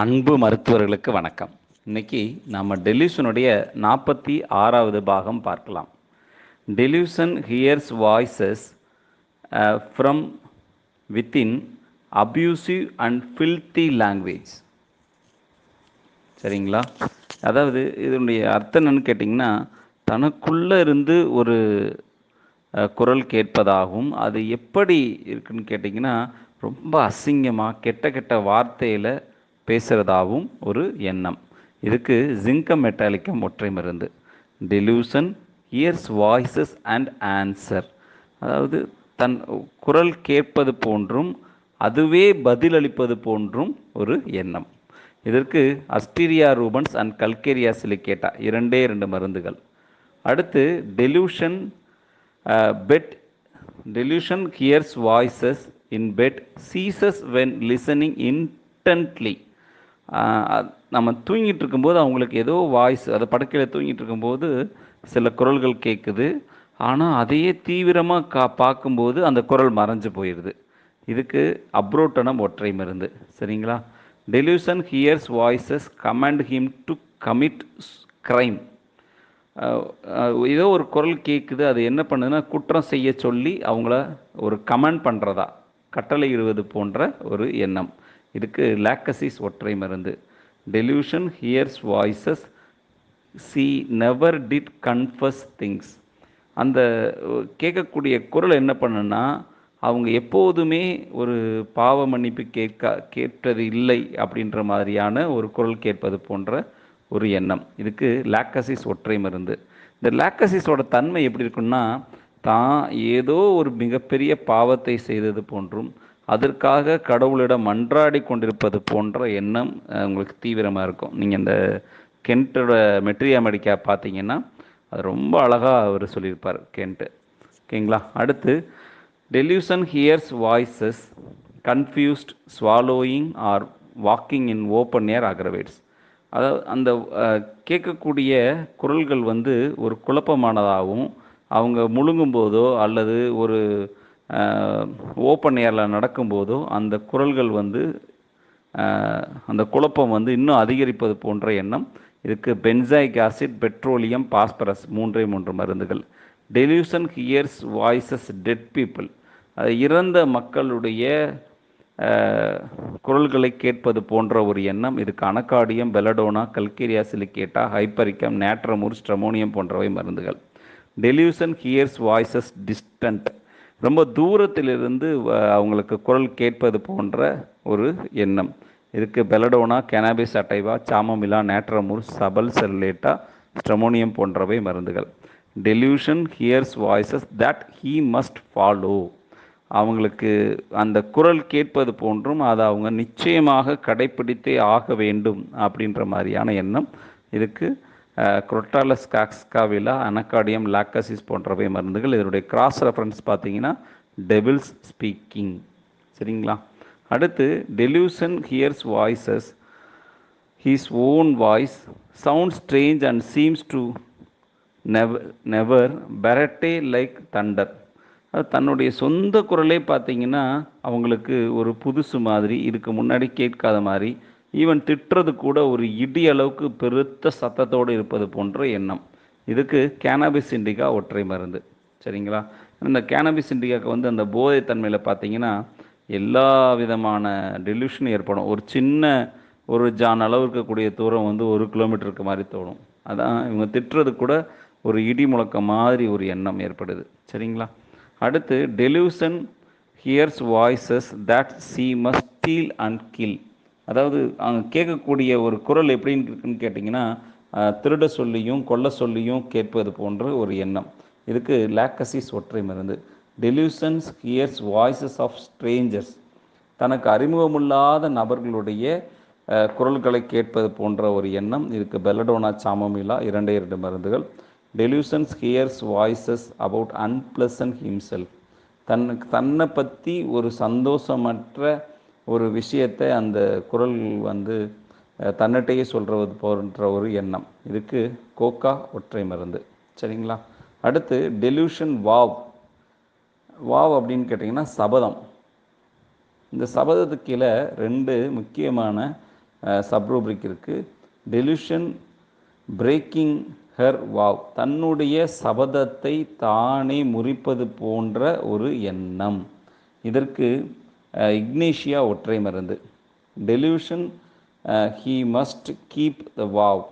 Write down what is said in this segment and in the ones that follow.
அன்பு மருத்துவர்களுக்கு வணக்கம். இன்னைக்கு நம்ம டெலியூஷனுடைய நாற்பத்தி ஆறாவது பாகம் பார்க்கலாம். Delusion hears voices from within abusive and filthy language சரிங்களா? அதாவது இதனுடைய அர்த்தம் என்னன்னு கேட்டிங்கன்னா தனக்குள்ளே இருந்து ஒரு குரல் கேட்பதாகவும் அது எப்படி இருக்குன்னு கேட்டிங்கன்னா ரொம்ப அசிங்கமாக கெட்ட கெட்ட வார்த்தையில் பேசுகிறதாகவும் ஒரு எண்ணம். இதுக்கு ஜிங்கம் மெட்டாலிக்கம் ஒற்றை மருந்து. Delusion hears voices and answer அதாவது தன் குரல் கேட்பது போன்றும் அதுவே பதிலளிப்பது போன்றும் ஒரு எண்ணம். இதற்கு Asterias rubens and Calcarea silicata இரண்டே இரண்டு மருந்துகள். அடுத்து delusion bed delusion hears voices in bed ceases when listening intently நம்ம தூங்கிட்டு இருக்கும்போது அவங்களுக்கு ஏதோ வாய்ஸ் அதை படுக்கையில் தூங்கிட்டு இருக்கும்போது சில குரல்கள் கேட்குது ஆனால் அதையே தீவிரமாக கா பார்க்கும்போது அந்த குரல் மறைஞ்சு போயிடுது இதுக்கு அப்ரோட்டனம் ஒற்றை மருந்து. சரிங்களா? Delusion hears voices command him to commit crime ஏதோ ஒரு குரல் கேட்குது அது என்ன பண்ணுதுன்னா குற்றம் செய்ய சொல்லி அவங்கள ஒரு கமெண்ட் பண்ணுறதா கட்டளையிடுவது போன்ற ஒரு எண்ணம். இதுக்கு லாக்கசிஸ் ஒற்றை மருந்து. Delusion hears voices she never did confess things அந்த கேட்கக்கூடிய குரல் என்ன பண்ணுன்னா அவங்க எப்போதுமே ஒரு பாவ மன்னிப்பு கேட்க கேட்டது இல்லை அப்படின்ற மாதிரியான ஒரு குரல் கேட்பது போன்ற ஒரு எண்ணம். இதுக்கு லாக்கசிஸ் ஒற்றை மருந்து. இந்த லாக்கசிஸோட தன்மை எப்படி இருக்குன்னா தான் ஏதோ ஒரு மிகப்பெரிய பாவத்தை செய்தது போன்றும் அதற்காக கடவுளிடம் மன்றாடி கொண்டிருப்பது போன்ற எண்ணம் உங்களுக்கு தீவிரமாக இருக்கும். நீங்கள் இந்த கென்ட்டோட மெட்ரியா மெடிக்கா பார்த்தீங்கன்னா அது ரொம்ப அழகாக அவர் சொல்லியிருப்பார் கென்ட்டு. ஓகேங்களா? அடுத்து delusion hears voices confused swallowing or walking in open air aggravates அதாவது அந்த கேட்கக்கூடிய குரல்கள் வந்து ஒரு குழப்பமானதாகவும் அவங்க முழுங்கும் போதோ அல்லது ஒரு ஓப்பன் ஏரில் நடக்கும்போதோ அந்த குரல்கள் வந்து அந்த குழப்பம் வந்து இன்னும் அதிகரிப்பது போன்ற எண்ணம். இதுக்கு பென்சாயிக் ஆசிட் பெட்ரோலியம் பாஸ்பரஸ் மூன்றே மூன்று மருந்துகள். Delusion hears voices dead people அது இறந்த மக்களுடைய குரல்களை கேட்பது போன்ற ஒரு எண்ணம். இதுக்கு Anacardium Belladonna Calcarea silicata Hypericum Natrum mur Stramonium போன்றவை மருந்துகள். டெலியூஷன் ஹியர்ஸ் வாய்ஸஸ் டிஸ்டன்ட் ரொம்ப தூரத்திலிருந்து வ- அவங்களுக்கு குரல் கேட்பது போன்ற ஒரு எண்ணம். இதுக்கு Belladonna Cannabis sativa Chamomilla Natrum mur Sabal செல்லேட்டா stramonium போன்றவை மருந்துகள். Delusion hears voices that he must follow அவங்களுக்கு அந்த குரல் கேட்பது போன்றும் அதை அவங்க நிச்சயமாக கடைப்பிடித்தே ஆக வேண்டும் அப்படின்ற மாதிரியான எண்ணம் இதுக்கு குரோட்டாலஸ் காக்ஸ்காவிலா அனகாடியம் லாக்கசிஸ் போன்றவை மருந்துகள். இதனுடைய கிராஸ் ரெஃபரன்ஸ் பார்த்தீங்கன்னா டெபிள்ஸ் ஸ்பீக்கிங் சரிங்களா? அடுத்து delusion hears voices his own voice sounds strange and seems to never never பெரட்டே like thunder அது தன்னுடைய சொந்த குரலே பார்த்தீங்கன்னா அவங்களுக்கு ஒரு புதுசு மாதிரி இதுக்கு முன்னாடி கேட்காத மாதிரி ஈவன் திட்டுறது கூட ஒரு இடி அளவுக்கு பெருத்த சத்தத்தோடு இருப்பது போன்ற எண்ணம். இதுக்கு கேனாபிஸ் இண்டிகா ஒற்றை மருந்து. சரிங்களா? இந்த கேனாபிஸ் இண்டிகாவுக்கு வந்து அந்த போதைத்தன்மையில் பார்த்தீங்கன்னா எல்லா விதமான டெலியூஷன் ஏற்படும். ஒரு சின்ன ஒரு ஜான் அளவு இருக்கக்கூடிய தூரம் வந்து ஒரு கிலோமீட்டருக்கு மாதிரி தோணும். அதான் இவங்க திட்டுறது கூட ஒரு இடி முழக்க மாதிரி ஒரு எண்ணம் ஏற்படுது. சரிங்களா? அடுத்து delusion hears voices that she must steal and kill அதாவது அங்கே கேட்கக்கூடிய ஒரு குரல் எப்படின்னு இருக்குன்னு கேட்டிங்கன்னா திருட சொல்லியும் கொல்ல சொல்லியும் கேட்பது போன்ற ஒரு எண்ணம். இதுக்கு லேக்கசிஸ் ஒற்றை மருந்து. Delusions hears voices of strangers தனக்கு அறிமுகமில்லாத நபர்களுடைய குரல்களை கேட்பது போன்ற ஒரு எண்ணம். இதுக்கு பெலடோனா சாமமிலா இரண்டே இரண்டு மருந்துகள். Delusions hears voices about unpleasant himself தன்னுக்கு தன்னை பற்றி ஒரு சந்தோஷமற்ற ஒரு விஷயத்தை அந்த குரல் வந்து தன்னட்டையே தன்னிட்டையே சொல்கிறது போன்ற ஒரு எண்ணம். இதுக்கு கோகா ஒற்றை மருந்து. சரிங்களா? அடுத்து டெலியூஷன் வாவ் வாவ் அப்படின்னு கேட்டிங்கன்னா சபதம். இந்த சபதத்துக்கு கீழே ரெண்டு முக்கியமான சப்ரூபிரிக் இருக்குது டெலியூஷன் பிரேக்கிங் ஹர் வாவ் தன்னுடைய சபதத்தை தானே முறிப்பது போன்ற ஒரு எண்ணம். இதற்கு இக்னேஷியா ஒற்றை மருந்து. Delusion he must keep the vow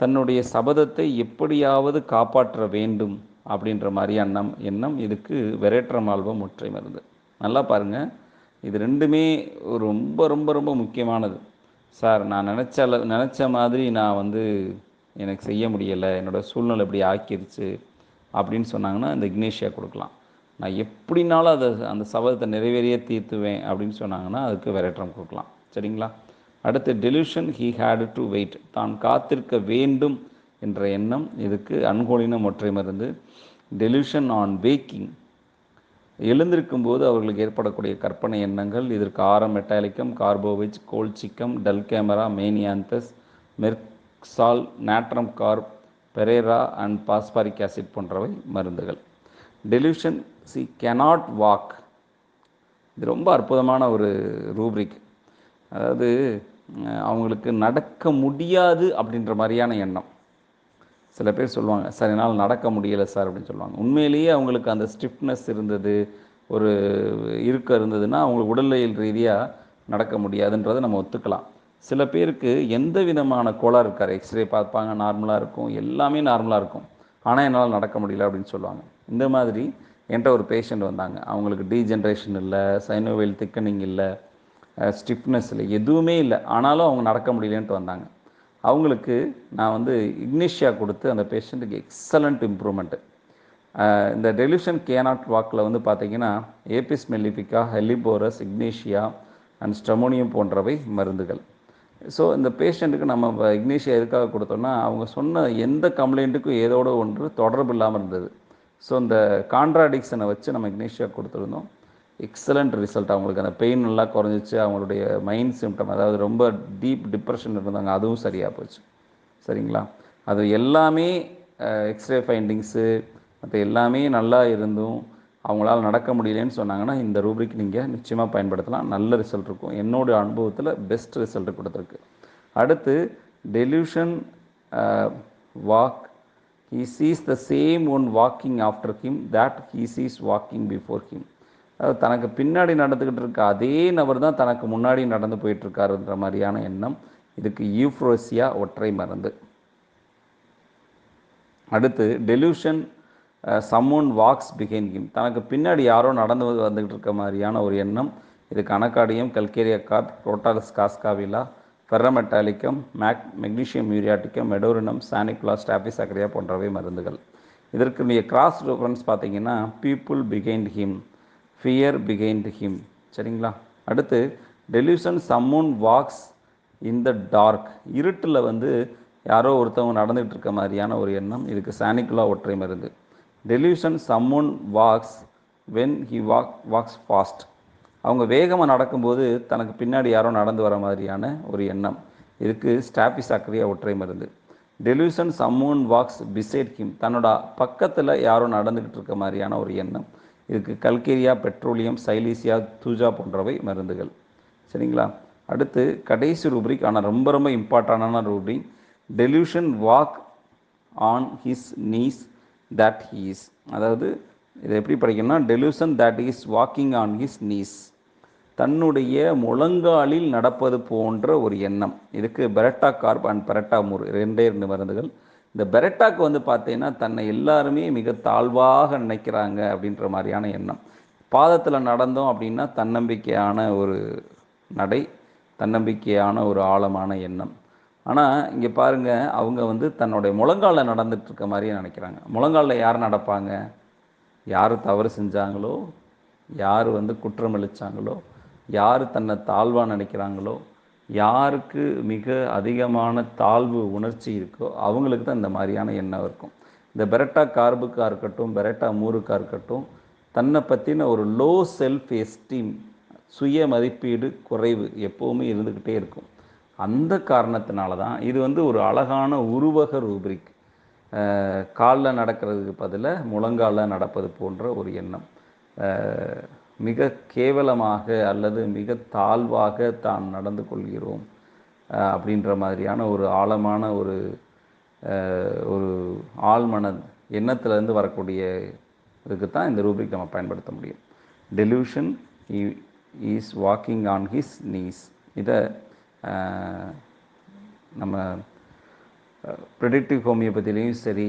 தன்னுடைய சபதத்தை எப்படியாவது காப்பாற்ற வேண்டும் அப்படின்ற மாதிரி எண்ணம் எண்ணம் இதுக்கு வெரேற்றம் ஆல்பம் ஒற்றை மருந்து. நல்லா பாருங்கள் இது ரெண்டுமே ரொம்ப ரொம்ப ரொம்ப முக்கியமானது. சார் நான் நினச்ச நினச்ச மாதிரி நான் வந்து எனக்கு செய்ய முடியலை என்னோடய சூழ்நிலை இப்படி ஆக்கிருச்சு அப்படின்னு சொன்னாங்கன்னா இந்த இக்னேஷியா கொடுக்கலாம். நான் எப்படினாலும் அதை அந்த சபதத்தை நிறைவேறியே தீர்த்துவேன் அப்படின்னு சொன்னாங்கன்னா அதுக்கு வெரேற்றம் கொடுக்கலாம். சரிங்களா? அடுத்து delusion he had to wait தான் காத்திருக்க வேண்டும் என்ற எண்ணம் இதுக்கு அன்கோலினம் ஒற்றை மருந்து. டெலிஷன் ஆன் வேக்கிங் எழுந்திருக்கும் போது அவர்களுக்கு ஏற்படக்கூடிய கற்பனை எண்ணங்கள் இதற்கு aurum metallicum carbo veg colchicum dulcamara menyanthes merc sol natrum carb pareira and phosphoric acid போன்றவை மருந்துகள். டெலிஷன் சி கெனாட் வாக் இது ரொம்ப அற்புதமான ஒரு ரூப்ரிக் அதாவது அவங்களுக்கு நடக்க முடியாது அப்படின்ற மாதிரியான எண்ணம். சில பேர் சொல்லுவாங்க சார் என்னால் நடக்க முடியலை சார் அப்படின்னு சொல்லுவாங்க. உண்மையிலேயே அவங்களுக்கு அந்த ஸ்டிஃப்னஸ் இருந்தது ஒரு இருக்க இருந்ததுன்னா அவங்களுக்கு உடல்நிலையில் ரீதியாக நடக்க முடியாதுன்றதை நம்ம ஒத்துக்கலாம். சில பேருக்கு எந்த விதமான கோளாக இருக்கார் எக்ஸ்ரே பார்ப்பாங்க நார்மலாக இருக்கும் எல்லாமே நார்மலாக இருக்கும். ஆனால் என்னால் நடக்க முடியல அப்படின்னு சொல்லுவாங்க. இந்த மாதிரி என்கிட்ட ஒரு பேஷண்ட் வந்தாங்க. அவங்களுக்கு டீஜென்ரேஷன் இல்லை சைனோவேல் திக்கனிங் இல்லை ஸ்டிஃப்னஸ் இல்லை எதுவுமே இல்லை. ஆனாலும் அவங்க நடக்க முடியலன்ட்டு வந்தாங்க. அவங்களுக்கு நான் வந்து இக்னிஷியா கொடுத்து அந்த பேஷண்ட்டுக்கு எக்ஸலண்ட் இம்ப்ரூவ்மெண்ட்டு இந்த டெலிஷன் கேனாட் வாக்கில் வந்து பார்த்திங்கன்னா Apis mellifica Helleborus Ignatia and Stramonium போன்றவை மருந்துகள். ஸோ இந்த பேஷண்ட்டுக்கு நம்ம இக்னேஷியா எதுக்காக கொடுத்தோம்னா அவங்க சொன்ன எந்த கம்ப்ளைண்ட்டுக்கும் ஏதோட ஒன்று தொடர்பு இல்லாமல் இருந்தது. ஸோ இந்த கான்ட்ராடிக்ஷனை வச்சு நம்ம இக்னேஷியா கொடுத்துருந்தோம். எக்ஸலண்ட் ரிசல்ட் அவங்களுக்கு அந்த பெயின் நல்லா குறைஞ்சிச்சு. அவங்களுடைய மைண்ட் சிம்டம் அதாவது ரொம்ப டீப் டிப்ரெஷன் இருந்தாங்க. அதுவும் சரியாக போச்சு. சரிங்களா? அது எல்லாமே எக்ஸ்ரே ஃபைண்டிங்ஸு மற்ற எல்லாமே நல்லா இருந்தும் அவங்களால நடக்க முடியலன்னு சொன்னாங்கன்னா இந்த ரூபிக் நீங்கள் நிச்சயமாக பயன்படுத்தலாம். நல்ல ரிசல்ட் இருக்கும். என்னோட அனுபவத்தில் பெஸ்ட் ரிசல்ட் கொடுத்துருக்கு. அடுத்து delusion walk he sees the same one walking after him that he sees walking before him அதாவது தனக்கு பின்னாடி நடந்துக்கிட்டு இருக்க அதே நபர் தான் தனக்கு முன்னாடி நடந்து போயிட்டுருக்காருன்ற மாதிரியான எண்ணம் இதுக்கு யூஃப்ரோசியா ஒற்றை மருந்து. அடுத்து டெலியூஷன் சம்மோன் வாக்ஸ் பிகைன் ஹிம் தனக்கு பின்னாடி யாரோ நடந்து வந்துக்கிட்டு இருக்க மாதிரியான ஒரு எண்ணம். இதுக்கு கணக்காடியம் calcarea carb crotalus cascavella ferrum metallicum mag magnesium muriaticum medorrhinum sanicula staphysagria போன்றவை மருந்துகள். இதற்கு கிராஸ் ரெஃபரன்ஸ் பார்த்தீங்கன்னா people behind him fear behind him சரிங்களா? அடுத்து delusion someone walks in the dark இருட்டில் வந்து யாரோ ஒருத்தவங்க நடந்துகிட்டு இருக்க மாதிரியான ஒரு எண்ணம். இதுக்கு சானிகுலா ஒற்றை மருந்து. Delusion someone walks when he walk walks fast அவங்க வேகமாக நடக்கும்போது தனக்கு பின்னாடி யாரோ நடந்து வர மாதிரியான ஒரு எண்ணம். இதுக்கு ஸ்டாபிசாக்ரியா ஒற்றை மருந்து. Delusion someone walks beside him தன்னோட பக்கத்தில் யாரோ நடந்துக்கிட்டு இருக்க மாதிரியான ஒரு எண்ணம். இதுக்கு கல்கேரியா பெட்ரோலியம் சைலீசியா தூஜா போன்றவை மருந்துகள். சரிங்களா? அடுத்து கடைசி ரூப்ரிக் ஆனால் ரொம்ப ரொம்ப இம்பார்ட்டண்டான rubric delusion walk on his knees that he's அதாவது இதை எப்படி படிக்கணும்னா delusion that is walking on his knees தன்னுடைய முழங்காலில் நடப்பது போன்ற ஒரு எண்ணம். இதுக்கு baryta carb and baryta mur ரெண்டே ரெண்டு மருந்துகள். இந்த பெரட்டாக்கு வந்து பார்த்தீங்கன்னா தன்னை எல்லாருமே மிக தாழ்வாக நினைக்கிறாங்க அப்படின்ற மாதிரியான எண்ணம். பாதத்தில் நடந்தோம் அப்படின்னா தன்னம்பிக்கையான ஒரு நடை தன்னம்பிக்கையான ஒரு ஆழமான எண்ணம். ஆனால் இங்கே பாருங்கள் அவங்க வந்து தன்னுடைய முழங்காலில் நடந்துட்டு இருக்க மாதிரியே நினைக்கிறாங்க. முழங்காலில் யார் நடப்பாங்க? யார் தவறு செஞ்சாங்களோ யார் வந்து குற்றம் அளித்தாங்களோ யார் தன்னை தாழ்வாக நினைக்கிறாங்களோ யாருக்கு மிக அதிகமான தாழ்வு உணர்ச்சி இருக்கோ அவங்களுக்கு தான் இந்த மாதிரியான எண்ணம் இருக்கும். இந்த பெரட்டா கார்புக்காக இருக்கட்டும் பெரட்டா மூருக்காக இருக்கட்டும் தன்னை பற்றின ஒரு லோ செல்ஃப் எஸ்டீம் சுய மதிப்பீடு குறைவு எப்போவுமே இருந்துக்கிட்டே இருக்கும். அந்த காரணத்தினால தான் இது வந்து ஒரு அழகான உருவக ரூபிரிக் காலில் நடக்கிறதுக்கு பதிலாக முழங்காலில் நடப்பது போன்ற ஒரு எண்ணம். மிக கேவலமாக அல்லது மிக தாழ்வாக தான் நடந்து கொள்கிறோம் அப்படின்ற மாதிரியான ஒரு ஆழமான ஒரு ஒரு ஆழ்மன எண்ணத்துலேருந்து வரக்கூடிய இதுக்கு தான் இந்த ரூபிக் நம்ம பயன்படுத்த முடியும். Delusion is walking on his knees இதை நம்ம ப்ரெடிக்டிவ் ஹோமியோபதிலையும் சரி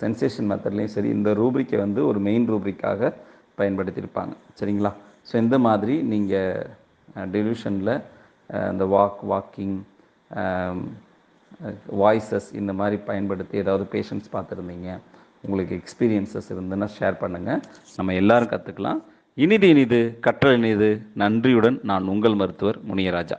சென்சேஷன் மெத்தட்லேயும் சரி இந்த ரூப்ரிக்கை வந்து ஒரு மெயின் ரூப்ரிக்காக பயன்படுத்தியிருப்பாங்க. சரிங்களா? ஸோ இந்த மாதிரி நீங்கள் டெலியூஷனில் இந்த வாக் வாக்கிங் வாய்ஸஸ் இந்த மாதிரி பயன்படுத்தி ஏதாவது பேஷண்ட்ஸ் பார்த்துருந்தீங்க உங்களுக்கு எக்ஸ்பீரியன்சஸ் இருந்துன்னா ஷேர் பண்ணுங்கள் நம்ம எல்லோரும் கற்றுக்கலாம் இனிது இனிது கற்றல் இனிது. நன்றியுடன் நான் உங்கள் மருத்துவர் முனியராஜா.